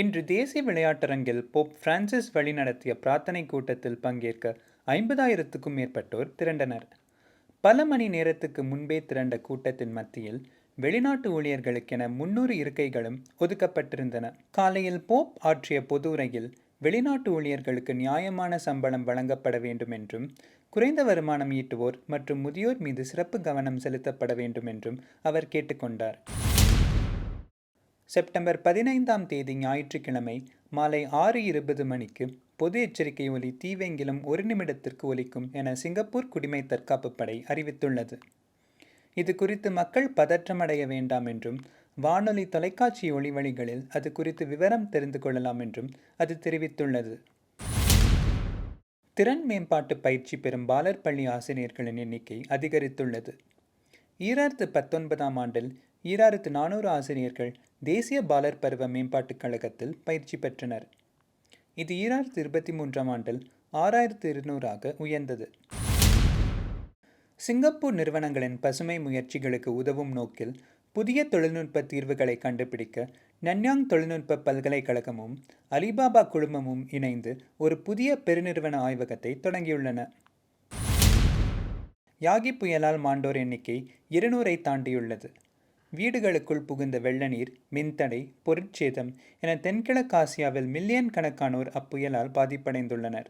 இன்று தேசிய விளையாட்டரங்கில் போப் பிரான்சிஸ் வழிநடத்திய பிரார்த்தனை கூட்டத்தில் பங்கேற்க ஐம்பதாயிரத்துக்கும் மேற்பட்டோர் திரண்டனர். பல மணி நேரத்துக்கு முன்பே திரண்ட கூட்டத்தின் மத்தியில் வெளிநாட்டு ஊழியர்களுக்கென முன்னூறு இருக்கைகளும் ஒதுக்கப்பட்டிருந்தன. காலையில் போப் ஆற்றிய பொது உரையில் வெளிநாட்டு ஊழியர்களுக்கு நியாயமான சம்பளம் வழங்கப்பட வேண்டும் என்றும் குறைந்த வருமானம் ஈட்டுவோர் மற்றும் முதியோர் மீது சிறப்பு கவனம் செலுத்தப்பட வேண்டும் என்றும் அவர் கேட்டுக்கொண்டார். செப்டம்பர் பதினைந்தாம் தேதி ஞாயிற்றுக்கிழமை மாலை ஆறு இருபது மணிக்கு பொது எச்சரிக்கை ஒலி தீவெங்கிலும் ஒரு நிமிடத்திற்கு ஒலிக்கும் என சிங்கப்பூர் குடிமை தற்காப்பு படை அறிவித்துள்ளது. இது குறித்து மக்கள் பதற்றமடைய வேண்டாம் என்றும் வானொலி தொலைக்காட்சி ஒளிவழிகளில் அது குறித்து விவரம் தெரிந்து கொள்ளலாம் என்றும் அது தெரிவித்துள்ளது. திறன் மேம்பாட்டு பயிற்சி பெறும் பாலர் பள்ளி ஆசிரியர்களின் எண்ணிக்கை அதிகரித்துள்ளது. ஈராயிரத்து பத்தொன்பதாம் ஆண்டில் ஈராயிரத்து நானூறு ஆசிரியர்கள் தேசிய பாலர் பருவ மேம்பாட்டுக் கழகத்தில் பயிற்சி பெற்றனர். இது ஈராயிரத்தி இருபத்தி மூன்றாம் ஆண்டில் ஆறாயிரத்து இருநூறாக உயர்ந்தது. சிங்கப்பூர் நிறுவனங்களின் பசுமை முயற்சிகளுக்கு உதவும் நோக்கில் புதிய தொழில்நுட்ப தீர்வுகளை கண்டுபிடிக்க நன்யாங் தொழில்நுட்ப பல்கலைக்கழகமும் அலிபாபா குழுமமும் இணைந்து ஒரு புதிய பெருநிறுவன ஆய்வகத்தை தொடங்கியுள்ளன. யாகி புயலால் மாண்டோர் எண்ணிக்கை இருநூறை தாண்டியுள்ளது. வீடுகளுக்குள் புகுந்த வெள்ள நீர் மின்தடை பொருட்சேதம் என தென்கிழக்காசியாவில் மில்லியன் கணக்கானோர் அப்புயலால் பாதிப்படைந்துள்ளனர்.